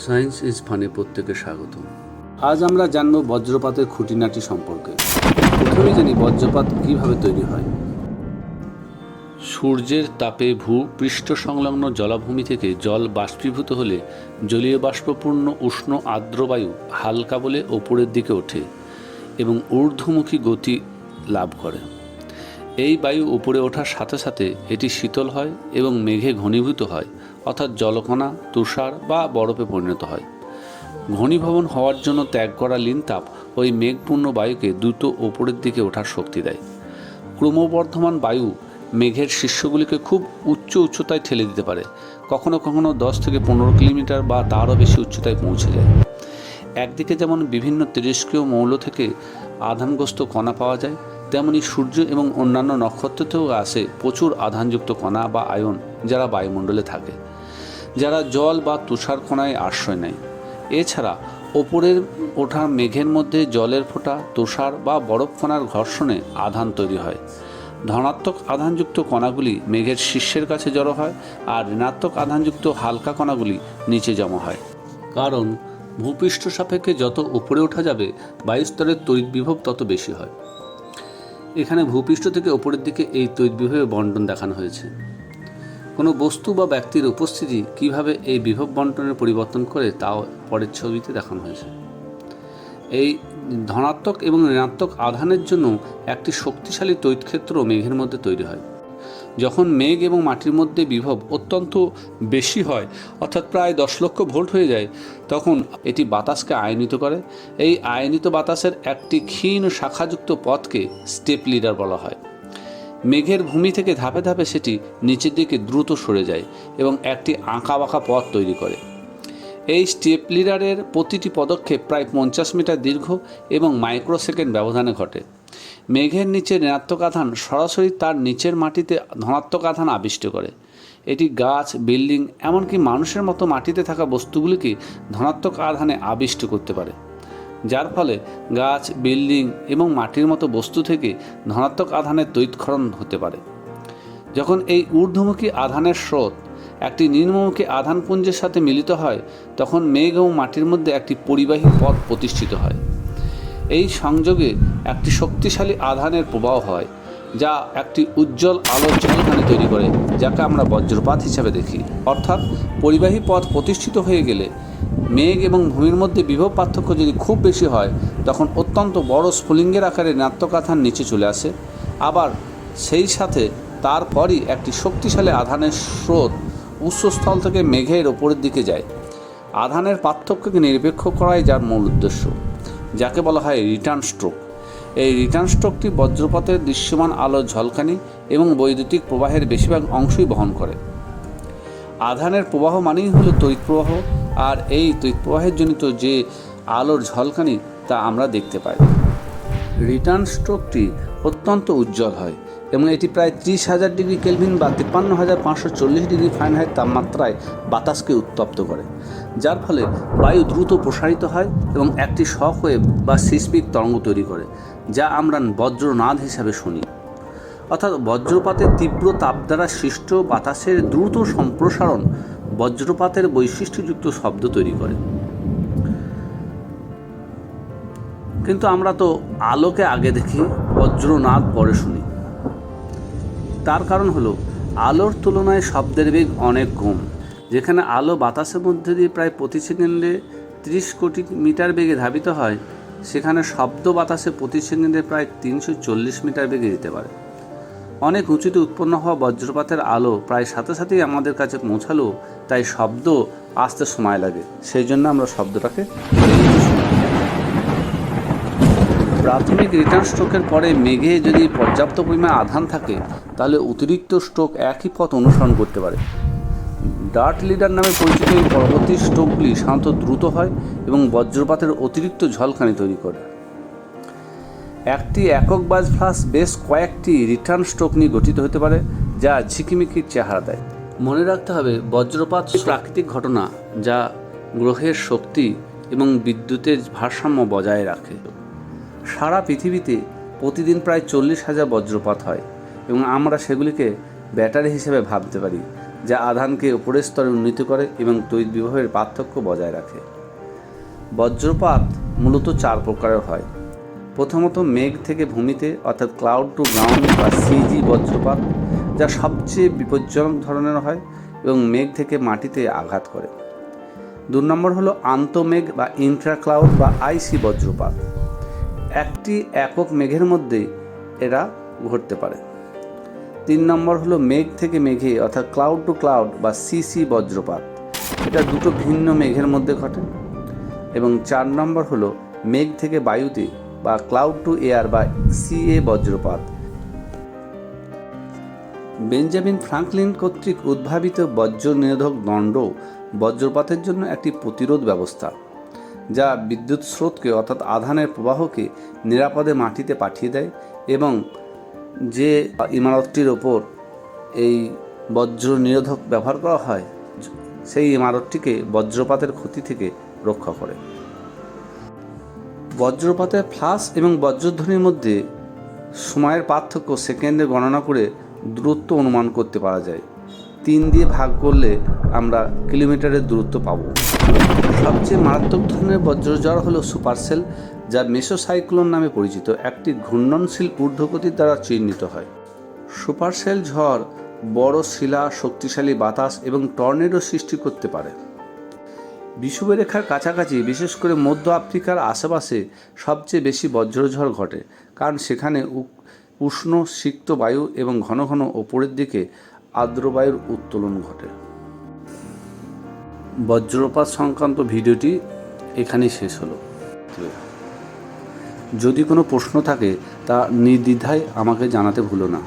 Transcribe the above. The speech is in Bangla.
সায়েন্স ইজ ফানে প্রত্যেকে স্বাগত আজ আমরা জানব বজ্রপাতের খুঁটিনাটি সম্পর্কে। প্রথমে জানি বজ্রপাত কীভাবে তৈরি হয়। সূর্যের তাপে ভূপৃষ্ঠ সংলগ্ন জলাভূমি থেকে জল বাষ্পীভূত হলে জলীয় বাষ্পপূর্ণ উষ্ণ আর্দ্রবায়ু হালকা বলে ওপরের দিকে ওঠে এবং ঊর্ধ্বমুখী গতি লাভ করে। এই বায়ু উপরে ওঠার সাথে সাথে এটি শীতল হয় এবং মেঘে ঘনীভূত হয়, অর্থাৎ জলকণা, তুষার বা বরফে পরিণত হয়। ঘনীভবন হওয়ার জন্য ত্যাগ করা লিন তাপ ওই মেঘপূর্ণ বায়ুকে দ্রুত ওপরের দিকে ওঠার শক্তি দেয়। ক্রমবর্ধমান বায়ু মেঘের শীর্ষগুলিকে খুব উচ্চ উচ্চতায় ঠেলে দিতে পারে, কখনো কখনো দশ থেকে পনেরো কিলোমিটার বা তারও বেশি উচ্চতায় পৌঁছে যায়। একদিকে যেমন বিভিন্ন তেজস্ক্রিয় মৌল থেকে আধানগ্রস্ত কণা পাওয়া যায় তেমনি সূর্য এবং অন্যান্য নক্ষত্রতেও আসে প্রচুর আধানযুক্ত কণা বা আয়ন যারা বায়ুমণ্ডলে থাকে, যারা জল বা তুষার কণায় আশ্রয় নেয়। এছাড়া ওপরের ওঠা মেঘের মধ্যে জলের ফোঁটা, তুষার বা বরফ কণার ঘর্ষণে আধান তৈরি হয়। ধনাত্মক আধানযুক্ত কণাগুলি মেঘের শীর্ষের কাছে জড়ো হয় আর ঋণাত্মক আধানযুক্ত হালকা কণাগুলি নিচে জমা হয়। কারণ ভূপৃষ্ঠ সাপেক্ষে যত উপরে ওঠা যাবে, বায়ুস্তরের তড়িৎ বিভব তত বেশি হয়। এখানে ভূপৃষ্ঠ থেকে ওপরের দিকে এই তড়িৎ বিভবের বন্টন দেখানো হয়েছে। কোনো বস্তু বা ব্যক্তির উপস্থিতি কীভাবে এই বিভব বন্টনের পরিবর্তন করে তাও পরের ছবিতে দেখানো হয়েছে। এই ধনাত্মক এবং ঋণাত্মক আধানের জন্য একটি শক্তিশালী তৈতক্ষেত্র মেঘের মধ্যে তৈরি হয়। যখন মেঘ এবং মাটির মধ্যে বিভব অত্যন্ত বেশি হয়, অর্থাৎ প্রায় দশ লক্ষ ভোল্ট হয়ে যায়, তখন এটি বাতাসকে আয়নিত করে। এই আয়নিত বাতাসের একটি ক্ষীণ শাখাযুক্ত পথকে স্টেপ লিডার বলা হয়। মেঘের ভূমি থেকে ধাপে ধাপে সেটি নিচের দিকে দ্রুত সরে যায় এবং একটি আঁকা বাঁকা পথ তৈরি করে। এই স্টেপ লিডারের প্রতিটি পদক্ষেপ প্রায় পঞ্চাশ মিটার দীর্ঘ এবং মাইক্রোসেকেন্ড ব্যবধানে ঘটে। মেঘের নিচে ঋণাত্মক আধান সরাসরি তার নিচের মাটিতে ধনাত্মক আধান আবিষ্ট করে। এটি গাছ, বিল্ডিং, এমনকি মানুষের মতো মাটিতে থাকা বস্তুগুলিকে ধনাত্মক আধানে আবিষ্ট করতে পারে। যার ফলে গাছ, বিল্ডিং এবং মাটির মতো বস্তু থেকে ধনাত্মক আধানের তৈৎক্ষরণ হতে পারে। যখন এই ঊর্ধ্বমুখী আধানের স্রোত একটি নিম্নমুখী আধানপুঞ্জের সাথে মিলিত হয়, তখন মেঘ এবং মাটির মধ্যে একটি পরিবাহী পথ প্রতিষ্ঠিত হয়। এই সংযোগে একটি শক্তিশালী আধানের প্রবাহ হয়, যা একটি উজ্জ্বল আলোর ঝলকানি তৈরি করে, যাকে আমরা বজ্রপাত হিসাবে দেখি। অর্থাৎ পরিবাহী পথ প্রতিষ্ঠিত হয়ে গেলে মেঘ এবং ভূমির মধ্যে বিভব পার্থক্য যদি খুব বেশি হয়, তখন অত্যন্ত বড় স্ফুলিঙ্গের আকারে আধান নিচে চলে আসে। আবার সেই সাথে তারপরই একটি শক্তিশালী আধানের স্রোত উৎসস্থল থেকে মেঘের ওপরের দিকে যায়। আধানের পার্থক্যকে নিরপেক্ষ করাই যার মূল উদ্দেশ্য। যাকে বলা হয় রিটার্ন স্ট্রোক। এই রিটার্ন স্ট্রোকটি বজ্রপাতের দৃশ্যমান আলোর ঝলকানি এবং বৈদ্যুতিক প্রবাহের বেশিরভাগ অংশই বহন করে। আধানের প্রবাহ মানেই হলো তড়িৎ প্রবাহ, আর এই তড়িৎ প্রবাহের জনিত যে আলোর ঝলকানি তা আমরা দেখতে পাই। রিটার্ন স্ট্রোকটি অত্যন্ত উজ্জ্বল হয় এবং এটি প্রায় ত্রিশ হাজার ডিগ্রি কেলভিন বা তিপ্পান্ন হাজার পাঁচশো চল্লিশ ডিগ্রি ফারেনহাইট তাপমাত্রায় বাতাসকে উত্তপ্ত করে। যার ফলে বায়ু দ্রুত প্রসারিত হয় এবং একটি শক ওয়েভ বা সিসমিক তরঙ্গ তৈরি করে, যা আমরা বজ্রনাদ হিসাবে শুনি। অর্থাৎ বজ্রপাতের তীব্র তাপ দ্বারা সৃষ্ট বাতাসের দ্রুত সম্প্রসারণ বজ্রপাতের বৈশিষ্ট্যযুক্ত শব্দ তৈরি করে। কিন্তু আমরা তো আলোকে আগে দেখি, বজ্রনাদ পরে শুনি। তার কারণ হলো, আলোর তুলনায় শব্দের বেগ অনেক কম। যেখানে আলো বাতাসের মধ্যে দিয়ে প্রায় প্রতি সেকেন্ডে ত্রিশ কোটি মিটার বেগে ধাবিত হয়, সেখানে শব্দ বাতাসে প্রতি সেকেন্ডে প্রায় তিনশো চল্লিশ মিটার বেগে যেতে পারে। অনেক উঁচুতে উৎপন্ন হওয়া বজ্রপাতের আলো প্রায় সাথে সাথেই আমাদের কাছে পৌঁছালো, তাই শব্দ আসতে সময় লাগে। সেই জন্য আমরা শব্দটাকে প্রাথমিক রিটার্ন স্ট্রোকের পরে মেঘে যদি পর্যাপ্ত পরিমাণে আধান থাকে, তাহলে অতিরিক্ত স্ট্রোক একই পথ অনুসরণ করতে পারে। ডার্ট লিডার নামে পরিচিত এই পরবর্তী স্ট্রোকগুলি সাধারণত দ্রুত হয় এবং বজ্রপাতের অতিরিক্ত ঝলকানি তৈরি করে। একটি একক বাজ ফ্লাস বেশ কয়েকটি রিটার্ন স্ট্রোক নিয়ে গঠিত হতে পারে, যা ঝিকিমিকির চেহারা দেয়। মনে রাখতে হবে, বজ্রপাত প্রাকৃতিক ঘটনা যা গ্রহের শক্তি এবং বিদ্যুতের ভারসাম্য বজায় রাখে। সারা পৃথিবীতে প্রতিদিন প্রায় চল্লিশ হাজার বজ্রপাত হয় এবং আমরা সেগুলিকে ব্যাটারি হিসেবে ভাবতে পারি। যা আধানকে উপরের স্তরে উন্নীত করে এবং তড়িৎ বিবাহের পার্থক্য বজায় রাখে। বজ্রপাত মূলত চার প্রকারের হয়। প্রথমত মেঘ থেকে ভূমিতে, অর্থাৎ ক্লাউড টু গ্রাউন্ড বা সিজি বজ্রপাত, যা সবচেয়ে বিপজ্জনক ধরনের হয় এবং মেঘ থেকে মাটিতে আঘাত করে। দু নম্বর হলো আন্তমেঘ বা ইন্ট্রা ক্লাউড বা আইসি বজ্রপাত। একটি একক মেঘের মধ্যে এরা ঘটতে পারে। তিন নম্বর হলো মেঘ থেকে মেঘে, অর্থাৎ ক্লাউড টু ক্লাউড বা সিসি বজ্রপাত। এটা দুটো ভিন্ন মেঘের মধ্যে ঘটে। এবং চার নম্বর হলো মেঘ থেকে বায়ুতে বা ক্লাউড টু এয়ার বা সিএ বজ্রপাত। বেঞ্জামিন ফ্রাঙ্কলিন কর্তৃক উদ্ভাবিত বজ্র নিরোধক দণ্ড বজ্রপাতের জন্য একটি প্রতিরোধ ব্যবস্থা, যা বিদ্যুৎ স্রোতকে, অর্থাৎ আধানের প্রবাহকে নিরাপদে মাটিতে পাঠিয়ে দেয় এবং যে ইমারতটির ওপর এই বজ্র নিরোধক ব্যবহার করা হয়, সেই ইমারতটিকে বজ্রপাতের ক্ষতি থেকে রক্ষা করে। বজ্রপাতের ফ্লাশ এবং বজ্রধ্বনির মধ্যে সময়ের পার্থক্য সেকেন্ডে গণনা করে দূরত্ব অনুমান করতে পারা যায়। তিন দিয়ে ভাগ করলে আমরা কিলোমিটারের দূরত্ব পাব। সবচেয়ে মারাত্মক ধরনের বজ্রঝড় হলো সুপারসেল, যা মেসোসাইক্লোন নামে পরিচিত একটি ঘূর্ণনশীল ঊর্ধ্বগতির দ্বারা চিহ্নিত হয়। সুপারসেল ঝড় বড় শিলা, শক্তিশালী বাতাস এবং টর্নেডো সৃষ্টি করতে পারে। বিষুবরেখার কাছাকাছি, বিশেষ করে মধ্য আফ্রিকার আশেপাশে, সবচেয়ে বেশি বজ্রঝড় ঘটে, কারণ সেখানে উষ্ণ, সিক্ত বায়ু এবং ঘন ঘন ওপরের দিকে আর্দ্র বায়ুর উত্তোলন ঘটে। বজ্রপাত সংক্রান্ত ভিডিওটি এখানেই শেষ হলো। যদি কোনো প্রশ্ন থাকে, তা নির্দ্বিধায় আমাকে জানাতে ভুলো না।